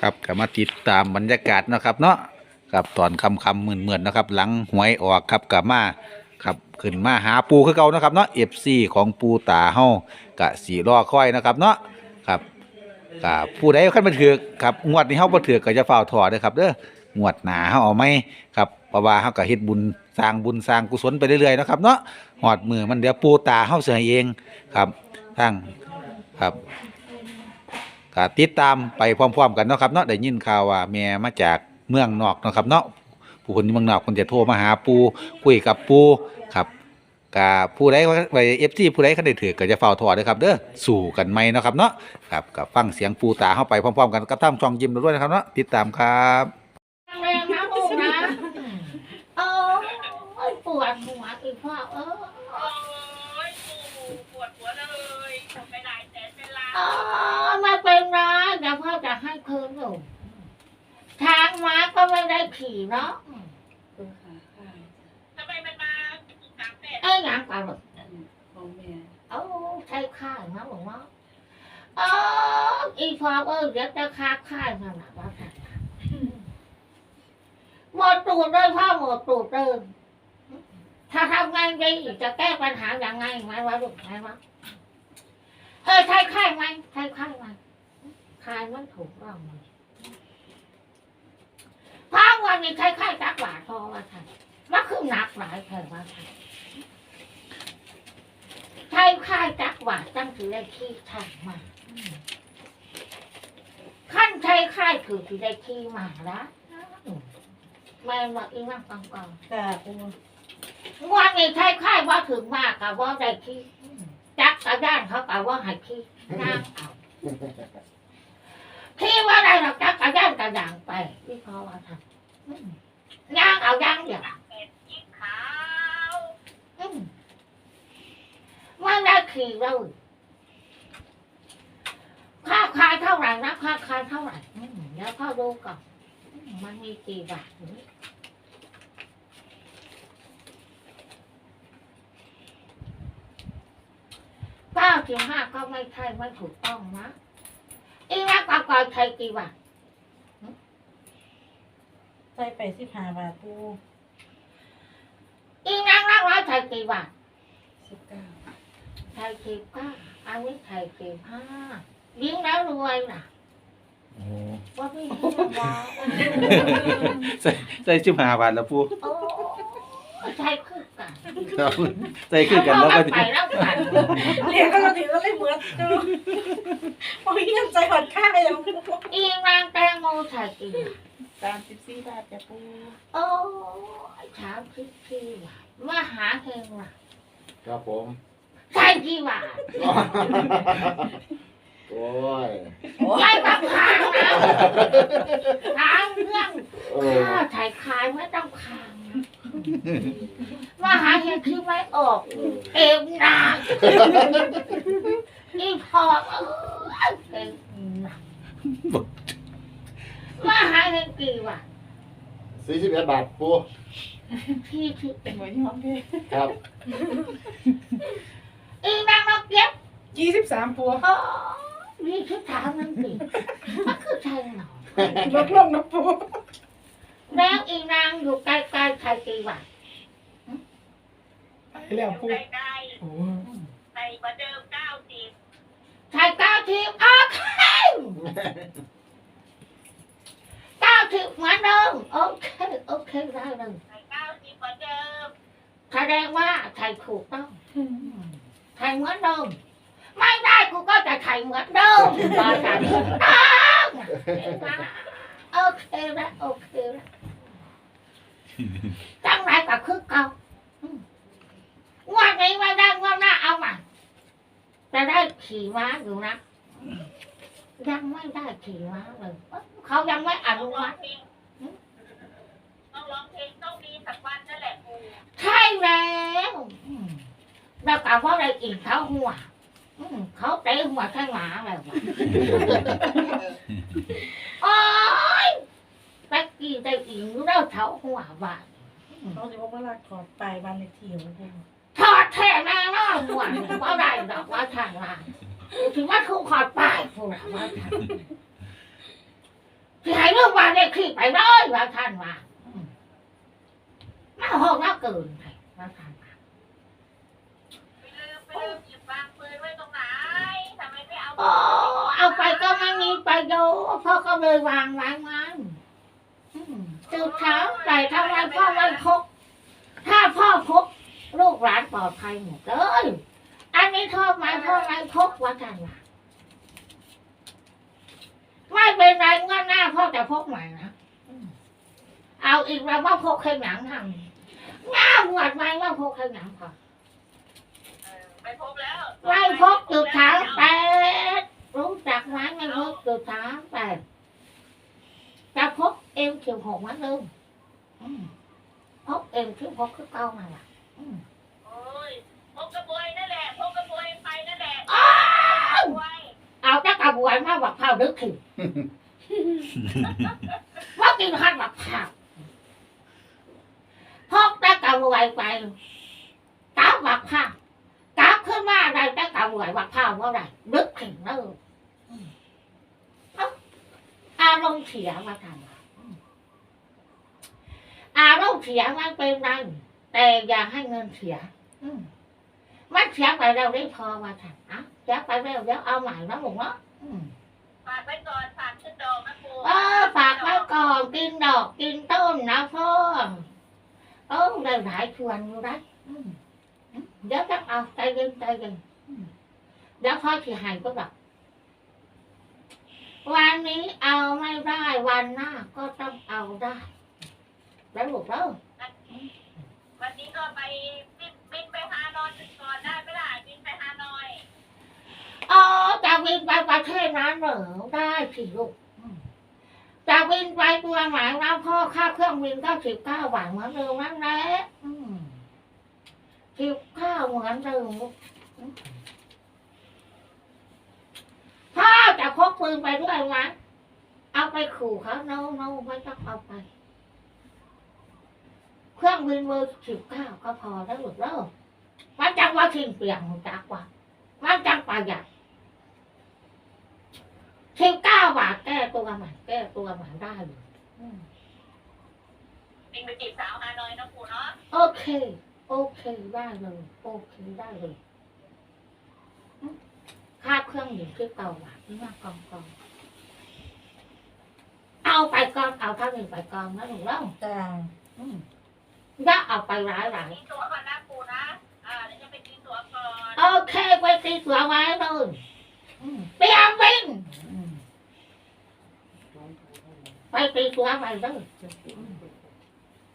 ครับก็มาติดตามบรรยากาศนะครับ เนาะครับตอนคำคำๆมื่นหมื่นนะครับ หลังหวยออกครับกับมาครับขึ้นมาหาปูคือเก่านะครับเนาะเอฟซีของปูตาเฮากะสีรอค่อยนะครับ เนาะครับกะผู้ใดขั้นบันเถือกครับงวดนี้เฮาบ่ถือกก็จะเฝ้าวถอดเด้อครับเด้องวดหนาเฮาเอาไหมครับเพราะว่าเฮาก็เฮ็ดบุญสร้างบุญสร้างกุศลไปเรื่อยๆนะครับเนาะหอดมือมันเดี๋ยวปูตาเฮาเสิให้เองครับทั้งครับ ก็ติดตามไปพร้อมๆกันเนาะครับเนาะได้ยินข่าวว่าแม่มาจากเมืองนอกเนาะครับเนาะผู้คนที่เมืองนอกคนจะโทรมาหาปูคุยกับปูครับกับผู้ใดไปเอฟซีผู้ใดเขาได้ถือก็จะเฝ้าถอดเลยครับเด้อสู่กันไหมเนาะครับเนาะครับกับฟังเสียงปูตาเข้าไปพร้อมๆ กันกับท่ามช่องยิ้มเราด้วยนะครับเนาะติดตามครับ แรงนะลูกนะโอ้ยปวดหัวอีกพ่อเออ โอ้ยปู่ปวดหัวเลยทำไม่ได้แสนเป็นล้าน เออไม่เป็นไรเดี๋ยวพ่อจะให้คืนอยู่ทางม้าก็ ไม่ได้ขี่เนาะทำไมมันมาถูกสามแปดเอ้ยยังไปหรอกของแม่เอ้าใช่ข้างนะหลวงพ่อเอออีพ่อเออเดี๋ยวจะค้าข้างขนาดว่าแต่หมดตูดเลยพ่อหมดตูดเลยถ้าทำไงดีจะแก้ปัญหาอย่างไงไหมวะลูกไหมวะเออใช่ค่ายไหมใช่ค่ายไหมค่ายมันถูกต้องไหมเพราะวันนี้ใช้ค่ายจักหลาทอว่าท่านมันคือหนักหลายเธอว่าท่านใช้ค่ายจักหวาดตั้งถือได้ขี้ทางมาอืมขั้นใช้ค่ายถือถือได้ขี้มาแล้วอืมแม่ว่าอีนั่งฟังก่อนค่ะปูวันนี้ใช้ค่ายว่าถึงมากกับว่าได้ขี้อืมจักกระด้านเขากับว่าให้ขี้นั่งเอาที่ว่าได้เราจักกระย่างกระด่างไปที่ เขาว่าทำอืมย่างเอาย่างเดียวเป็ดยิ่งขาวอืมว่าได้ขี่เลยค่าคายเท่าไหร่นะค่าคายเท่าไหร่อืมเดี๋ยวพ่อดูก่อนอืมมันมีกี่บาทนี่เก้าสิบห้าก็ไม่ใช่ไม่ถูกต้องนะอีนักกก่อนใครกี่บาท ส่ไปสิบห้าบาทปูอีนางรักร้อยไทยกี่บาทสิบเก้าไทยสิบเก้าอันนี้ไทยสิบห้ายิงแล้วรวยน่ะว่าพี่ยิงว้าวใส่ใส่ชิบหาบาทแล้วปูโอ้ไทยคือกันครับใส่คือกันแล้วก็ไปแล้วกันเรียกก็เราถึงแล้วเลยเหมือนดูโอ้ยยังใจหดค่ายังปูอีนางแตงโมไทยกี่บาท สามสิบสี่บาทจ้ะปูโอ้ยถามพี่พี่ว่ะมาหาเฮงว่ะครับผมไทยกี่บาทโอ้ยไม่ต้องขางนะถามเรื่องเออค่าไทยคายไม่ต้องขางนะมาหาเฮงคือไม่ออก เอ็มนางอีพอเอ้ยเอ็มนางมา หาเงินกี่วะสี่สิบเอ็ดบาทปูพี่คือเป็นหัวยอมเลยครับอีนางมาเก็บยี่สิบสามปูโอ้นี่คือถามเงินกี่มันคือใช่หรอลดลงนะปูแล้วอีนางอยู่ใกล้ๆใครกี่วะไปแล้วปูใส่ได้โอ้ใส่ประเดิมเก้าสิบใครเก้าทีมโอเคเก้า ทีมเหมือนเดิมโอเคโอเคได้เลยใส่เก้าสิบประเดิมแสดงว่าไทยถูกต้องไทยเหมือนเดิมไม่ได้กูก็จะไทยเหมือนเดิมตอนนั้นต้องโอเคแล้วโอเคแล้วจังไรกับคือเก่าอืมงวันนี้ไม่ได้งวันหน้าเอามาจะได้ขี่ม้าอยู่นะยังไม่ได้ขี่ม้าเลยเขายังไม่อต้องนุร้อมังติเพลงต้องร้องเพลงต้องมีสักวันนั่นแหละปู่ใช่แล้วอืมแล้วกับว่าอะไรอีกเขาหัวอืมเขาเตะหัวข้างหลังเลยวะโอ้ยตะกี้ได้อีกเราเท้าหัวว่าเขาจะบอกว่าลากขอดไปบ้านเลขที่ของปูถอดแท่แน่นอนหัวว่าได้ดอกว่าทางล่างถึงว่าถูกขอดป้ายหัวว่าทาง ที่ให้เรื่องว่าได้ขี้ไปเลยว่าท่านว่าอืมาห้องน่าเกินไปว่าท่านว่าไปลืมไปลืมหยิบวางปืนไว้ตรงไหนทำไมไม่เอาโอ้เอาไปก็ไม่มีประโยชน์พ่อก็เลยวางไว้มันอืมตื่นเช้าใส่ทำไมพ่อไม่พกถ้าพ่อพกลูกหลานปลอดภัยหมดเลยอันนี้ชอบไหมพ่อไม่พกว่าท่านว่า ไม่เป็นไรงวดหน้าพ่อจะพกใหม่นะอืมเอาอีกแล้วว่าพกแค่หนังทำง่าหวดไหมว่าพกแค่หนังพอเออไม่พบแล้วไม่พกจุดสามแปดรู้จักไหมไม่พกจุดสามแปดจะพกเอ็มสิบหกมันลืมอืมพกเอ็มสิบหกคือเก้ามาละอืม โอ้ยพกกระบวยนั่นแหละพกกระบวยไปนั่นแหละ อ้าว กระบวย เอาแต่กระบวยมาบักเผาดึกถึงว่ากินขันบักเผาพกแต่กระบวยไปกลับบักเผากลับขึ้นมาได้แต่กระบวยบักเผาว่าไรดึกถึงเลยอืมเอ้าอารมณ์เสียมาทำไมอืมอารมณ์เสียมันเป็นไรแต่อย่าให้เงินเสีย อืมมันเสียไปแล้วได้พอมาทำอะเสียไปแล้วเดี๋ยวเอาใหม่นะผมเนาะอืม ฝากไว้ก่อนฝากขึ้นดอกนะปูเออฝากไว้ก่อนกินดอกกินต้นนะพ่อโอ้เด้หลายชวนอยู่ได้เดี๋ยวจะเอาใจเย็นใจเย็นอืมเดี๋ยวพ่อที่หายก็แบบวันนี้เอาไม่ได้วันหน้าก็ต้องเอาได้แล้วลูกแล้ว วันนี้ก็ไปบินบินไปฮานอยก่อนได้ไหมล่ะบินไปฮานอย อ๋อจะบินไปประเทศนั้นเหรอได้ สิลูกจะบินไปตัวหมายว่าพ่อค่าเครื่องบินเก็สิบเก้าบาทเหมือนเดิมนั่นแหละสิบเก้าเหมือนเดิมพ่อจะพกปืนไปด้วยไหมเอาไปขู่เขาโน้โน้ไม่ต้องเอาไป เครื่องบินเบอร์สิบเก้าก็พอแล้วลูกเด้อมันจังว่าทิ้งเปลี่ยนมันจักว่ามันจังประหยัดสิบเก้าบาทแก้ ตัวใหม่แก้ตัวใหม่ได้เลยอืมบินไปจีบสาวฮานอยนะปูเนาะโอเค โอเคได้เลยโอเคได้เลยอืมค่าเครื่องดื่มคือเก่าบาทนี่มากกองกองเอาไปก่อนเอาเท่านี้ไปก่อนนะหนูเล่าจ้าอืมอย่าเอาไปหลายหลายตีตัวก่อนนะปูนะอ่าเดี๋ยวจะไปตีตัวก่อนโอเคไปตีตัวไว้เลยอืมเตรียมวิ่งอืม ไปตีตัวไปเลย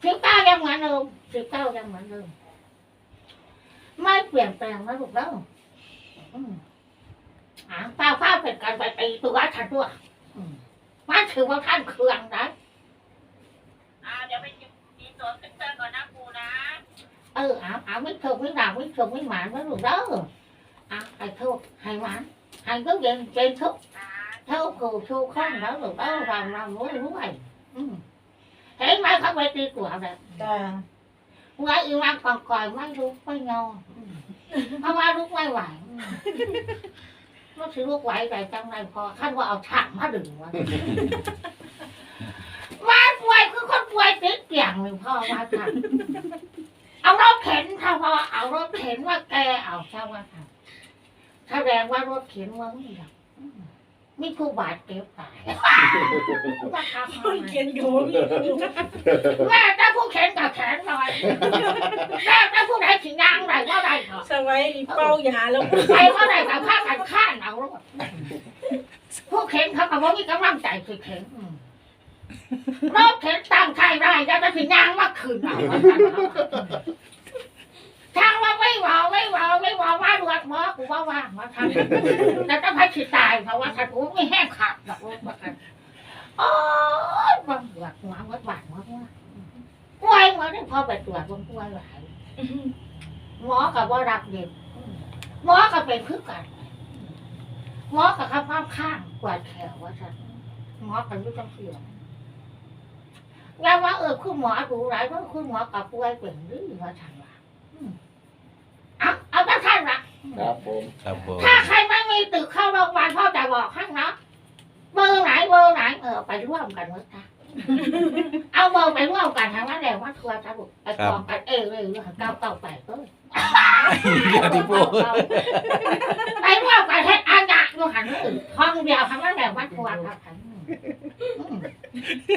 สิบเก้ายังเหมือนเดิมสิบเก้ายังเหมือนเดิมไม่เปลี่ยนแปลงนะลูกเด้ออืมอ่าป้าฟ้าเป็นการไปตีตัวฉันด้วยอืมมาถือว่าท่านเครื่องนะอ่าเดี๋ยวไปตีตัวขึ้นเครื่องก่อนนะปูนะ เออเอาเอาไม่ถูกไม่ด่าไม่ถูกไม่หมานนะลูกเด้ออะให้โทษให้หวานให้ก็เย็นเป็นทุกอ่า เท่ากูชูข้องแล้วหรือว่าเราเรารวยรวยอืมเห็นไหมเขาไปตีตัวแบบจ้าไว้อีรักก่อนก่อยไม่รู้ไม่งออืมเพราะว่าลูกไม่ไหวอืมลูกถือลูกไหวแต่จังไรพอขั้นว่าเอาถังมาดึงวะว่าป่วยคือคนป่วยติดเตียงหรือพ่อว่าถังเอารถเข็นถ้าพอเอารถเข็นว่าแกเอาใช่ว่าถังแสดงว่ารถเข็นว่าไม่หรอกอื มมีผู้บาดเจ็บตายว่าทำคนทำไมเขียนอยู่ว่ามีแม่ถ้าผู้เข็นกับแขนหน่อยแม่ถ้าผู้ใดถึงยางไรก็ได้เถอะสมัยนี้เป้ายาแล้วใครก็ได้กับผ้ากันข้านเอาลูกผู้เข็นเขาก็บ่มีกำลังใจคือเข็นอืมรถเข็นตั้งใครได้จะจะถึงยางมาคืนเอา ว่างมาทำแต่ต้องให้ฉีดตายเพราะว่าถ้ากูไม่แห้งขาดหรอกว่ากันโอ้ยมันปวดหัวมันบาดหัวว่าป่วยหมอได้พอไปตรวจมันป่วยหลายหมอกับว่ารักเด็กหมอก็เป็นคือกันหมอกับข้างข้างข้างปวดแขวว่าฉันหมอกับยุ่งเสียงยาว่าเออคุณหมอดูไรเพราคุณหมอกับป่วยเป็นหรือว่าฉันว่าอืมเอาเอาตั้งท่านละ ครับผม ครับผมถ้าใครไม่มีตึกเข้าโรงพยาบาลพ่อจะบอกให้นะเบอร์ไหนเบอร์ไหนเออไปร่วมกันเมื่อค่ะเอาเบอร์ไปร่วมกันทางนั้นแหละว่าทัวร์สรุปไปกองกันเออเลยเรื่องเก้าเก้าแปดเออเดี๋ยวที่ปูไปร่วมกันให้อาญาอยู่หันอื่นห้องเดียวทางนั้นแหละว่าทัวร์ครับหัน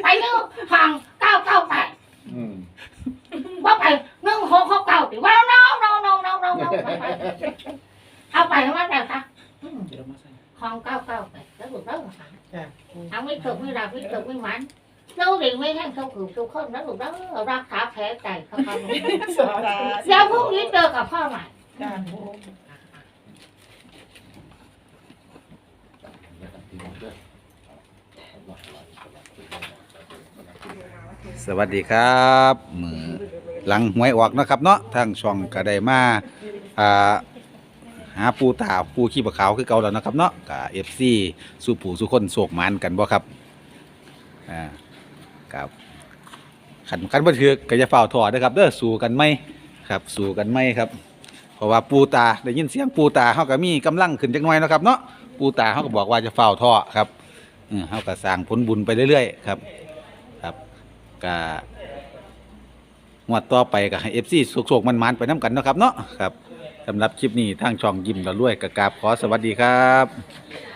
ไปนู่นห้องเก้าเก้าแปดอืมว่าไป นึ่งหกหกเก้าติว่าน้องน้องน้องน้องน้องน้องไปเอาไปทางนั้นแหละค่ะห้องเก้าเก้าแปแล้วถูกต้องค่ะจ้ะเอาไม่ถูกไม่รับไม่ถูกไม่หมันเราเรียนไม่แห้งเขาขืนทุกคนแล้วถูกต้องรักษาแผลใจเขาเขาเดี๋ยวพรุ่งนี้เจอกับพ่อใหม่สวัสดีครับมือ หลังหวยออกนะครับเนาะทางช่องก็ได้มาอ่าหาปูตาปูขี้ปะขาวคือเก่าแล้วนะครับเนาะกับเอฟซีสู้ผู้สู้คนโศกหมันกันบ่ครับอ่ากับขันกันบ่ถือก็จะเฝ้าถอดนะครับเด้อสู้กันไหมครับสู้กันไหมครับ เพราะว่าปูตาได้ยินเสียงปูตาเฮาก็มีกำลังขึ้นจักหน่อยนะครับเนาะปูตาเฮาก็บอกว่าจะเฝ้าท่อครับเออเฮาก็สร้างผลบุญไปเรื่อยๆครับ ครับก็ งวดต่อไปก็ให้ FC สุกๆมันๆไปน้ำกันเนาะครับเนาะครับสำหรับคลิปนี้ทางช่องยิ้มเราด้วยกะกราบขอสวัสดีครับ